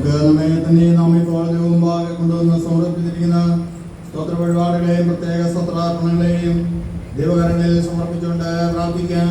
നമുക്ക് നമ്മെ തന്നെ നാം കോളേജ് മുമ്പാകെ കൊണ്ടുവന്ന് സമർപ്പിച്ചിരിക്കുന്ന സ്തോത്ര വഴിപാടുകളെയും പ്രത്യേക സ്തോത്രാർപ്പണങ്ങളെയും ദൈവകരങ്ങളിൽ സമർപ്പിച്ചുകൊണ്ട് പ്രാർത്ഥിക്കാം.